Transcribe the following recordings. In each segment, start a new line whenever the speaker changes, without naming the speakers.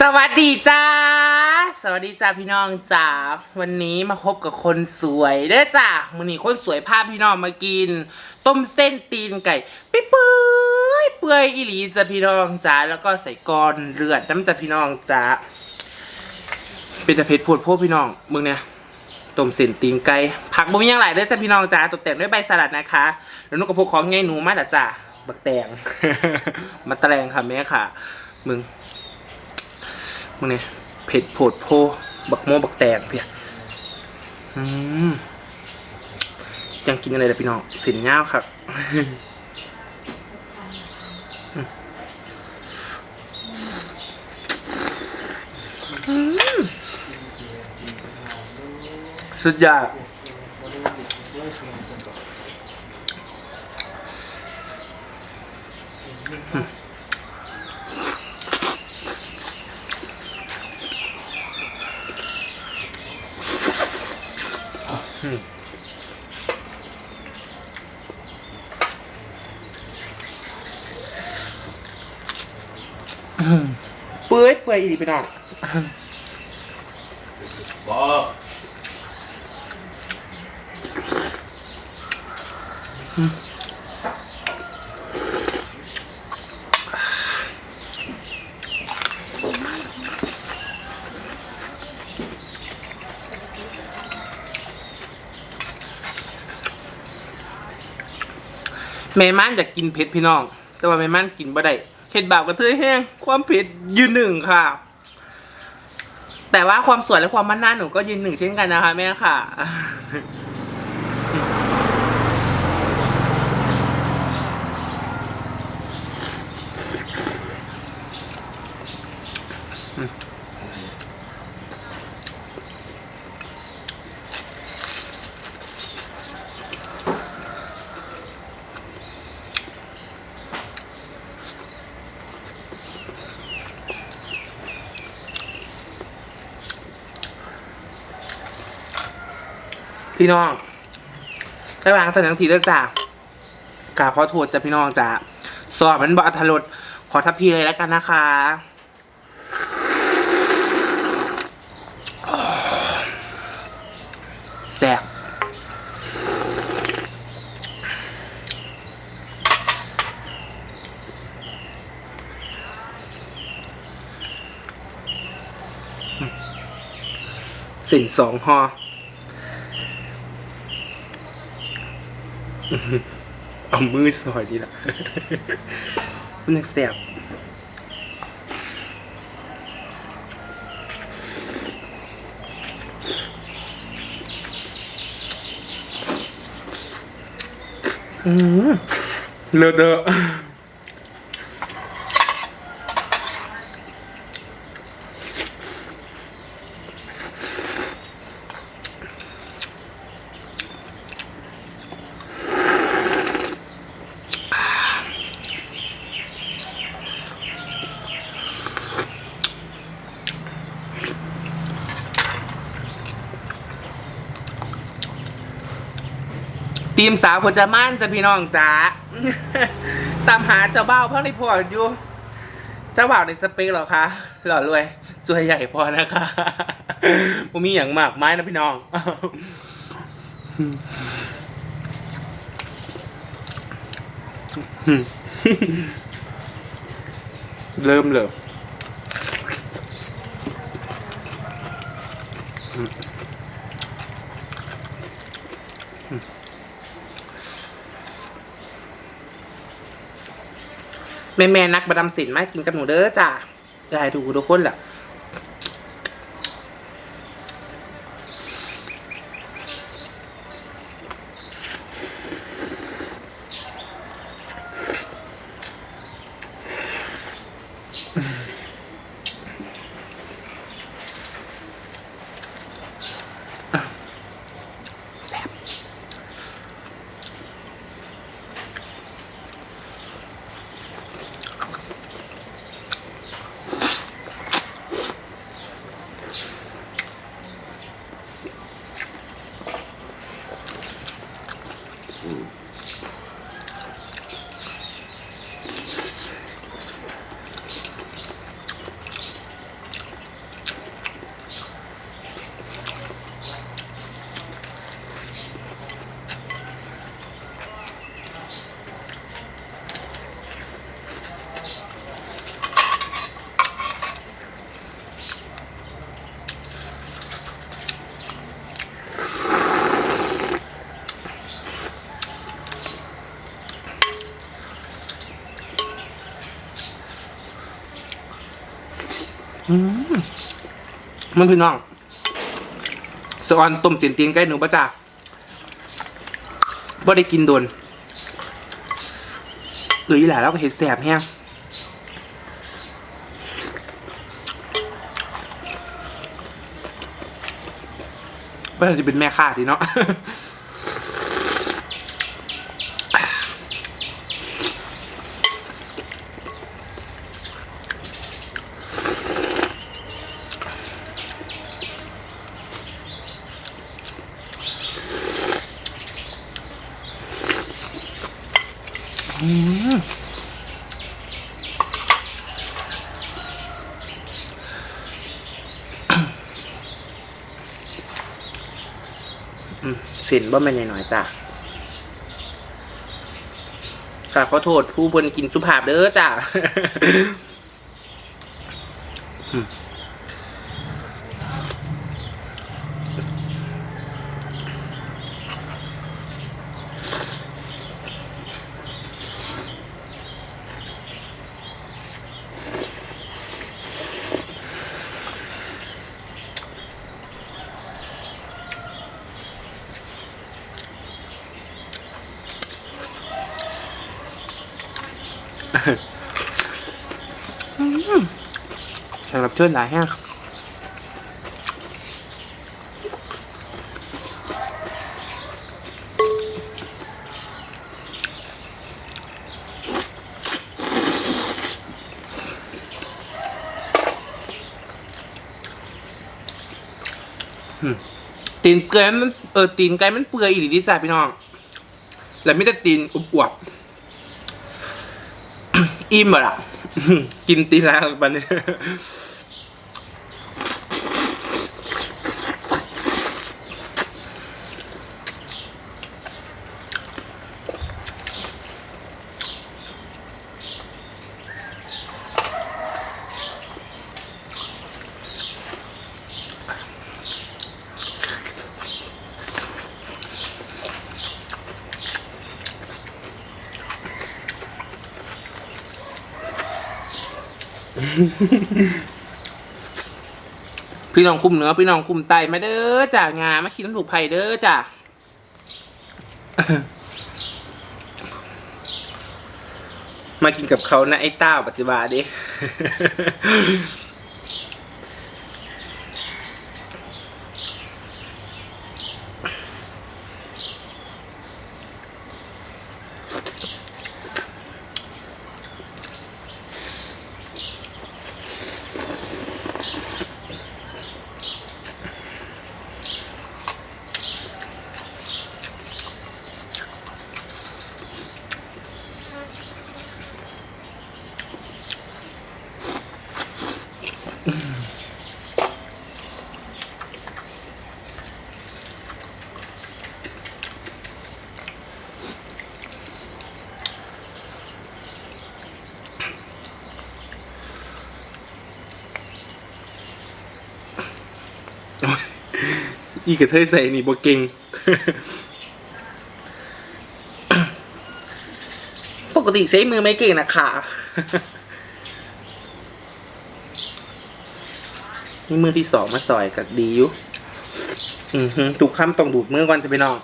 สวัสดีจ้า สวัสดีจ้าพี่น้องจ้าวันนี้มาพบกับคนสวยเด้อจ้ามือนี้คนสวยพาพี่น้องมากิน ต้มเส้นตีนไก่ไปเปื่อยเปื่อยอีหลีจ้าพี่น้องจ้าแล้วก็ใส่กอนเลือดน้ำจ้าพี่น้องจ้าเป็นตะเพ็ดโพดโพดพี่น้องมึงเนี่ยต้มเส้นตีนไก่ผักบ่มีอย่างไรเด้อจ้าพี่น้องจ้าตกแต่งด้วยใบสลัดนะคะ แล้วนุกกระพกของไงหนูมาด่ะจ้าบักแตงมาแตงค่ะแม่ค่ะ มึง มึงเนี่ยเผ็ดโผดโพบักโมบักแตงเพียอืมยังกินอะไรล่ะพี่น้องสินเงาวครับอืมสุดยอด เปื่อยเปื่อยอีกไปหน่อย
บอกอ
แม่มันอยากกินเผ็ดพี่น้อง แต่ว่าแม่มันกินบ่ได้เห็ดบาปกระเทยแห้งความเผ็ดยืนหนึ่งค่ะ แต่ว่าความสวยและความมั่นหน้าหนูก็ยืนหนึ่งเช่นกันนะคะแม่ค่ะ พี่น้องไปวางสัญญาณทีแล้วจ้ะกราบขอโทษจ้ะพี่น้องจ้ะสอบมันบอัธรสขอทับพีเลยแล้วกันนะคะแซ่บสิ่งสองหอ เอามือสอยดีละมันยังแสบอืมเลอะเดอ ทีมสาวผจะมั่นจะพี่น้องจ้าตามหาเจ้าบ่าวเพ่อในพออยู่ เจ้าบ่าวในสเปคเหรอคะหล่อรวยตัวใหญ่พอนะคะผมมีอย่างมากไม้นะพี่น้องเริ่มเลย แม่แม่นักประดำศิลป์มากินกับหนูเด้อจ้ะยายดูทุกคนแหละ มันพี่น้องสออนต้มตีนตีนไก่หนูปะจ้าบ่ได้กินโดนเอออีหล่าแล้วก็เห็ดแสบแห้งเพื่อนจะเป็นแม่ค้าทีเนาะ สินบ่แม่นหน่อยจ้ะกราบขอโทษผู้บนกินสุภาพเด้อจ้ะ สำหรับเชิญหลายแห้งตีนเกลือมันเออตีนไก่มันเปื่อยอีหลีดิจ้าพี่น้อง แล้วไม่ได้ตีนอวบๆ อิ่มบ่ล่ะ กินตีนแล้วบันนี้ พี่น้องคุ้มเหนือพี่น้องคุ้มไตมาเด้อจ้างามากินน้ำถูกไผ่เด้อจ้ามากินกับเขานะไอ้ต้าปัจจุบันดิ อีกระเทยใส่นี่บเก่งปกติใช้มือไม่เก่งนะค่ะนี่มือที่สองมาสอยกับดีอยู่ถูกคำต้องดูดมือก่อนจะไปนอน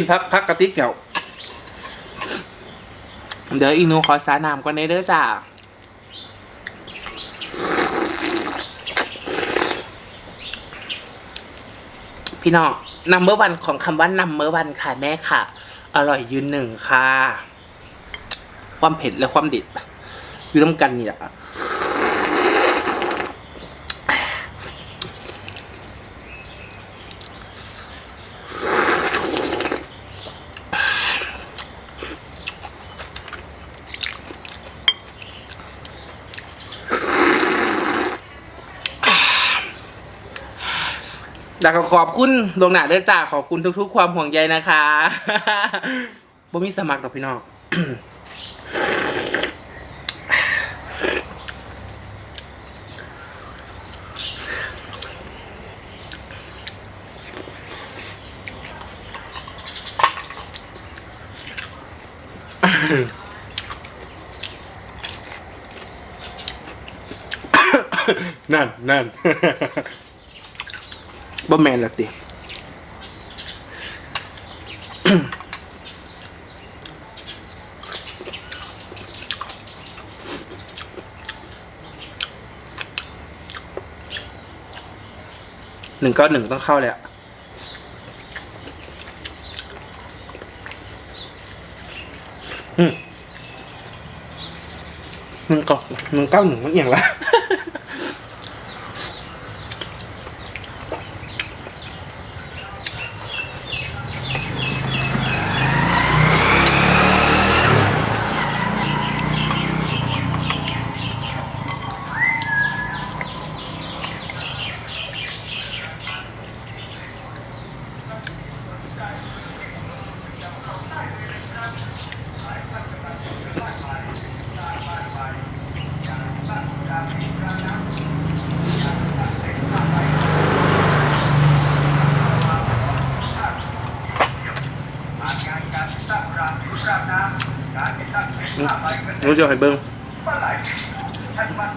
กินพักพักกะติกเกี่ยวเดี๋ยวอีนูขอสาน้ำก่อนในเด้อจ้าพี่น้องนัมเบอร์วันของคำว่านัมเบอร์วันค่ะแม่ค่ะ อร่อยยืนหนึ่งค่ะ ความเผ็ดและความเด็ดอยู่น้ำกันนี่แหละ อยากขอบคุณดวงหนาเด้อจ้าขอบคุณทุก ๆ ความห่วงใยนะคะบ่มีสมัครดอกพี่น้องนั่นนั่น บ่แมนหรอกดิหนึ่งเก้าหนึ่งต้องเข้าเลยอะหนึ่งเก้าหนึ่งเก้าหนึ่งมันเอียงละ รู้จะให้เบิ้ง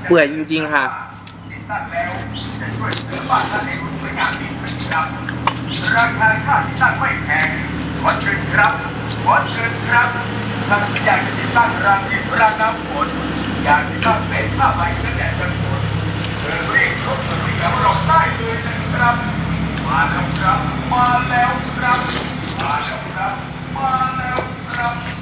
เปื่อยจริง ๆ ค่ะ
ราคาค่าที่ตั้งไม่แพงวัดเงินครับวัดเงินครับท่านอยากจะติดตั้งรางดินรางน้ำฝนอยากติดตั้งเป็นผ้าใบกันแดดกันฝนเรีบรถมาที่กับเราได้เลยนะครับมาแล้วครับ มาแล้วครับ มาแล้วครับ มาแล้วครับ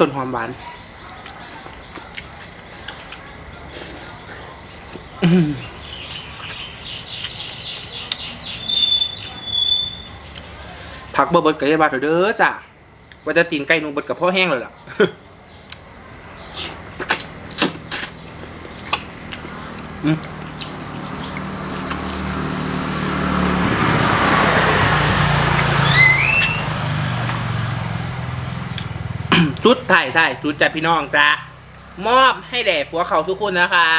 ต้นหอมหวาน ผักเบอร์เบิร์ดกับยายบาเถอะเด้อจ้ะว่าจะตีนไก่นูเบิดกับพ่อแห้งเลยล่ะอืม จุดถ่ายถ่ายจุดจ้ะพี่น้องจ้ะมอบให้แด่ผัวเขาทุกคนนะคะ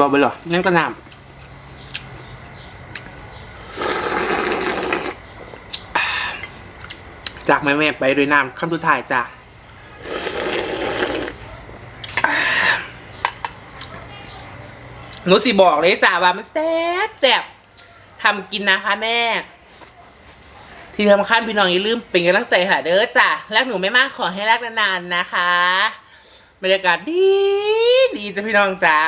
บอกไปเหรอยังกระน่ำจากแม่แม่ไปด้วยน้ำคำสุดท้ายจ้ะหนูสิบอกเลยจ้ะว่ามันแซ่บแซ่บทำกินนะคะแม่ ที่สำคัญพี่น้องอย่าลืมเป็นกำลังใจค่ะเด้อจ้ะรักหนูไม่มากขอให้รักนานๆนะคะ บรรยากาศดี ดีจ้ะพี่น้องจ้ะ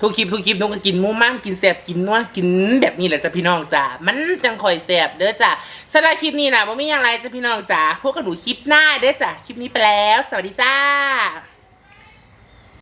ทุกคลิปทุกคลิปนกก็กินมูมั่งกินแสบกินนัวกินแบบนี้แหละจ้ะพี่น้องจ้ามันจังคอยแสบเด้อจ้ะสำหรับคลิปนี้นะว่าไม่มีอะไรจ้ะพี่น้องจ้าพวกกับหนูคลิปหน้าเด้อจ้ะคลิปนี้ไปแล้ว สวัสดีจ้า